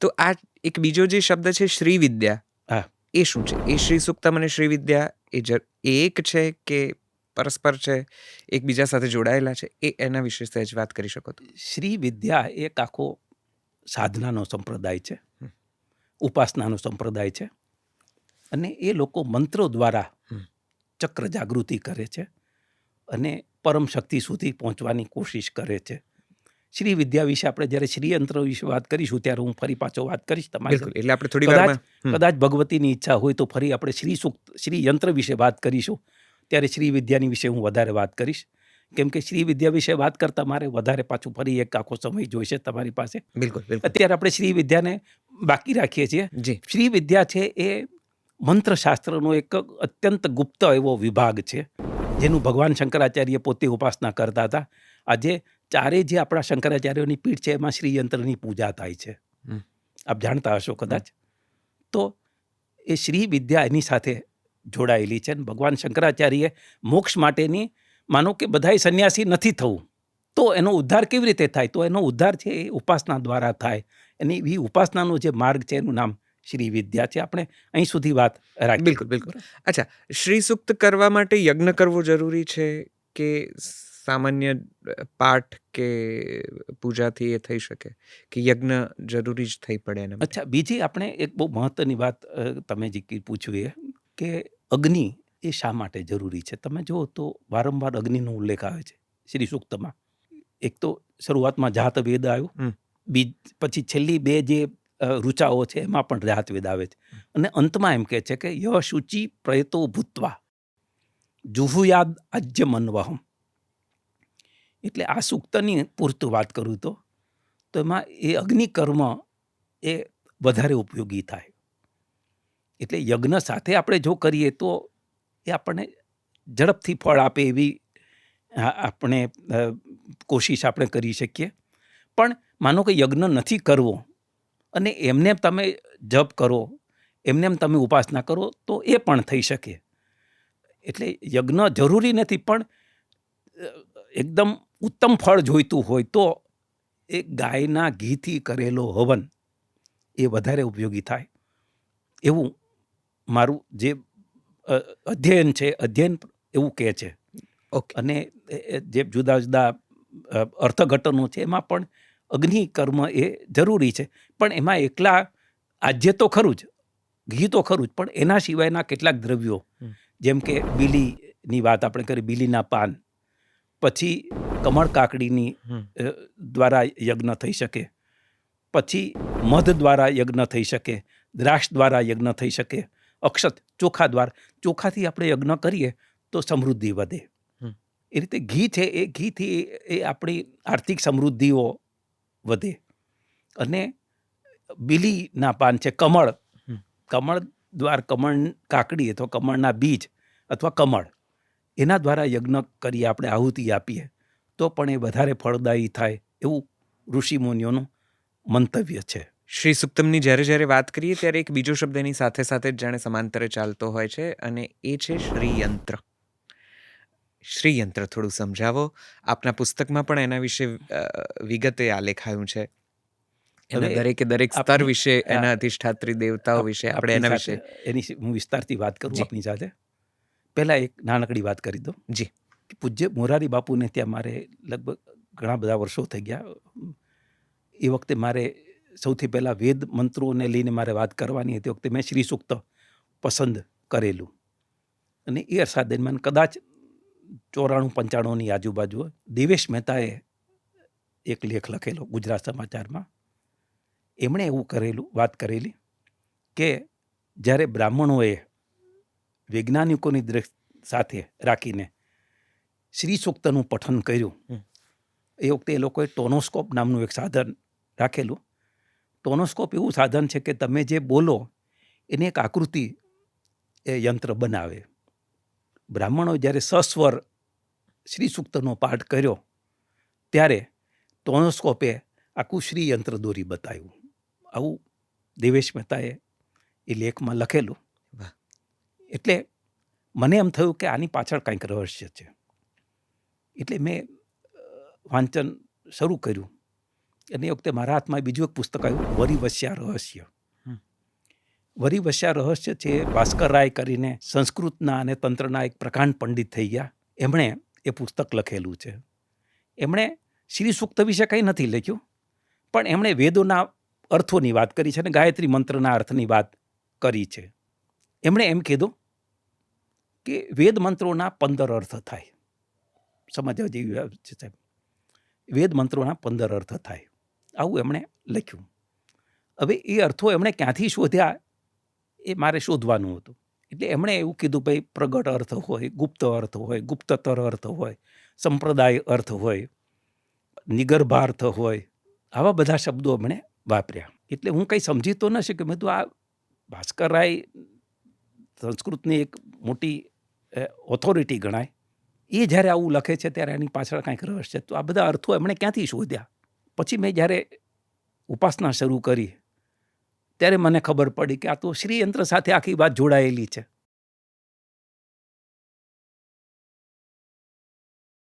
તો આ એક બીજો જે શબ્દ છે શ્રી વિદ્યા હા. એ શું છે? એ શ્રી સુક્તમ અને શ્રી વિદ્યા એ જ એક છે કે પરસ્પર છે એકબીજા સાથે જોડાયેલા છે એ એના વિશે સહેજ વાત કરી શકો તો. શ્રી વિદ્યા એક આખો સાધનાનો સંપ્રદાય છે ઉપાસનાનો સંપ્રદાય છે અને એ લોકો મંત્રો દ્વારા ચક્ર જાગૃતિ કરે છે અને પરમ શક્તિ સુધી પહોંચવાની કોશિશ કરે છે. શ્રી વિદ્યા વિશે આપણે જ્યારે શ્રી યંત્ર વિશે વાત કરીશું ત્યારે હું ફરી પાછો વાત કરીશ તમારી એટલે આપણે થોડી કદાચ- કદાચ ભગવતીની ઈચ્છા હોય તો ફરી આપણે શ્રી સુક્ત શ્રી યંત્ર વિશે વાત કરીશું. ત્યારે શ્રી વિદ્યાની વિશે હું વધારે વાત કરીશ. કેમ કે શ્રી વિદ્યા વિશે વાત કરતા મારે વધારે પાછું ફરી એક આખો સમય જોઈશે તમારી પાસે. બિલકુલ અત્યારે આપણે શ્રી વિદ્યાને બાકી રાખીએ છીએ. શ્રી વિદ્યા છે એ મંત્રશાસ્ત્રનો એક અત્યંત ગુપ્ત એવો વિભાગ છે જેનું ભગવાન શંકરાચાર્ય પોતે ઉપાસના કરતા હતા. આજે ચારે જે આપણા શંકરાચાર્યોની પીઠ છે એમાં શ્રીયંત્રની પૂજા થાય છે. આપ જાણતા હશો કદાચ. તો એ શ્રી વિદ્યા એની સાથે જોડાયેલી છે ભગવાન શંકરાચાર્યે મોક્ષ માટેની માનો કે બધાય સંન્યાસી નથી થવું તો એનો ઉદ્ધાર કેવી રીતે થાય? તો એનો ઉદ્ધાર છે એ ઉપાસના દ્વારા થાય. એની એવી ઉપાસનાનો જે માર્ગ છે એનું નામ શ્રી વિદ્યા છે. આપણે અહીં સુધી વાત રાખી. બિલકુલ બિલકુલ. અચ્છા શ્રી સુક્ત કરવા માટે યજ્ઞ કરવો જરૂરી છે કે સામાન્ય પાઠ કે પૂજાથી એ થઈ શકે કે યજ્ઞ જરૂરી જ થઈ પડે એને? અચ્છા બીજી આપણે એક બહુ મહત્વની વાત તમે જે પૂછ્યું એ કે અગ્નિ એ શા માટે જરૂરી છે? તમે જુઓ તો વારંવાર અગ્નિનો ઉલ્લેખ આવે છે શ્રી સૂક્તમાં. એક તો શરૂઆતમાં જાત વેદ. આવ્યો બીજ પછી છેલ્લી બે જે રૂચાઓ છે એમાં પણ વેદ આવે છે. અને અંતમાં એમ કહે છે કે ય શુચિ પ્રયતો ભૂતવા. જુહુયાદ આજ્ય મનવહમ એટલે આ સૂક્તની પૂરતું વાત કરું તો તો એમાં એ અગ્નિકર્મ એ વધારે ઉપયોગી થાય. એટલે યજ્ઞ સાથે આપણે જો કરીએ તો એ આપણને ઝડપથી ફળ આપે એવી આપણે કોશિશ આપણે કરી શકીએ. પણ માનો કે યજ્ઞ નથી કરવો અને એમને તમે જપ કરો, એમને એમ તમે ઉપાસના કરો, તો એ પણ થઈ શકે. એટલે યજ્ઞ જરૂરી નથી પણ એકદમ ઉત્તમ ફળ જોઈતું હોય તો એ ગાયના ઘીથી કરેલો હવન એ વધારે ઉપયોગી થાય. એવું મારું જે અધ્યયન છે અધ્યયન એવું કહે છે. ઓકે. અને જે જુદા જુદા અર્થઘટનો છે એમાં પણ અગ્નિ કર્મ એ જરૂરી છે. પણ એમાં એકલા આજે તો ખરું જ ઘી તો ખરું જ પણ એના સિવાયના કેટલાક દ્રવ્યો. જેમ કે બીલીની વાત આપણે કરી બીલીના પાન પછી કમળ કાકડીની દ્વારા યજ્ઞ થઈ શકે. પછી મધ દ્વારા યજ્ઞ થઈ શકે દ્રાક્ષ દ્વારા યજ્ઞ થઈ શકે અક્ષત ચોખા દ્વાર ચોખાથી આપણે યજ્ઞ કરીએ તો સમૃદ્ધિ વધે. એ રીતે ઘી છે એ ઘીથી એ આપણી આર્થિક સમૃદ્ધિઓ વધે. અને બીલીના પાન છે કમળ. કમળ દ્વાર કમળ કાકડી અથવા કમળના બીજ અથવા કમળ. એના દ્વારા યજ્ઞ કરી આપણે આહુતિ આપીએ તો પણ એ વધારે ફળદાયી થાય એવું ઋષિમુનિઓનું મંતવ્ય છે. શ્રી સુક્તમની જ્યારે જ્યારે વાત કરીએ ત્યારે એક બીજો શબ્દ એની સાથે સાથે જ જાણે સમાંતરે ચાલતો હોય છે અને એ છે શ્રીયંત્ર. શ્રીયંત્ર થોડું સમજાવો. આપના પુસ્તકમાં પણ એના વિશે વિગતે આલેખાયું છે. એના દરેકે દરેક સ્તર વિશે એના અધિષ્ઠાત્રી દેવતાઓ વિશે આપણે એના વિશે એની હું વિસ્તારથી વાત કરું. આપની સાથે. પહેલા એક નાનકડી વાત કરી દો. જી. પૂજ્ય મોરારી બાપુને ત્યાં મારે લગભગ ઘણા બધા વર્ષો થઈ ગયા. એ વખતે મારે સૌથી પહેલાં વેદ મંત્રોને લઈને મારે વાત કરવાની હતી. વખતે મેં શ્રી સૂક્ત પસંદ કરેલું. અને એ અરસા દરમિયાન કદાચ ચોરાણું પંચાણુંની આજુબાજુ દેવેશ મહેતાએ એક લેખ લખેલો ગુજરાત સમાચારમાં. એમણે એવું કરેલું વાત કરેલી કે જ્યારે બ્રાહ્મણોએ વૈજ્ઞાનિકોની દ્રષ્ટિ સાથે રાખીને શ્રી સૂક્તનું પઠન કર્યું. એ વખતે એ લોકોએ ટોનોસ્કોપ નામનું એક સાધન રાખેલું. ટોનોસ્કોપ એવું સાધન છે કે તમે જે બોલો એની એક આકૃતિ એ યંત્ર બનાવે. બ્રાહ્મણો જ્યારે સસ્વર શ્રી સૂક્તનો પાઠ કર્યો ત્યારે ટોનોસ્કોપે આખું શ્રી યંત્ર દોરી બતાવ્યું. આવું દેવેશ મહેતાએ એ લેખમાં લખેલું. એટલે મને એમ થયું કે આની પાછળ કંઈક રહસ્ય છે. એટલે મેં વાંચન શરૂ કર્યું. અને એ વખતે મારા હાથમાં બીજું એક પુસ્તક આવ્યું વરિવસ્યા રહસ્ય. વરી વરિવસ્યા રહસ્ય છે ભાસ્કર રાય કરીને સંસ્કૃતના અને તંત્રના એક પ્રકાંડ પંડિત થઈ ગયા. એમણે એ પુસ્તક લખેલું છે. એમણે શ્રી સૂક્ત વિશે કંઈ નથી લખ્યું પણ એમણે વેદોના અર્થોની વાત કરી છે અને ગાયત્રી મંત્રના અર્થની વાત કરી છે. એમણે એમ કીધું કે વેદ મંત્રોના પંદર અર્થ થાય. સમજવા જેવી છે સાહેબ. વેદ મંત્રોના પંદર અર્થ થાય. આવું એમણે લખ્યું. હવે એ અર્થો એમણે ક્યાંથી શોધ્યા એ મારે શોધવાનું હતું. એટલે એમણે એવું કીધું, ભાઈ, પ્રગટ અર્થ હોય, ગુપ્ત અર્થ હોય, ગુપ્તતર અર્થ હોય, સંપ્રદાય અર્થ હોય, નિગર્ભાર્થ હોય. આવા બધા શબ્દો એમણે વાપર્યા. એટલે હું કંઈ સમજી તો ન શક્યો. મેં તો આ ભાસ્કર રાય સંસ્કૃતની એક મોટી ઓથોરિટી ગણાય. એ જ્યારે આવું લખે છે ત્યારે એની પાછળ કાંઈક રહસ્ય છે. તો આ બધા અર્થો એમણે ક્યાંથી શોધ્યા? પછી મેં જ્યારે ઉપાસના શરૂ કરી, ત્યારે મને ખબર પડી કે આ તો શ્રીયંત્ર સાથે આખી વાત જોડાયેલી છે.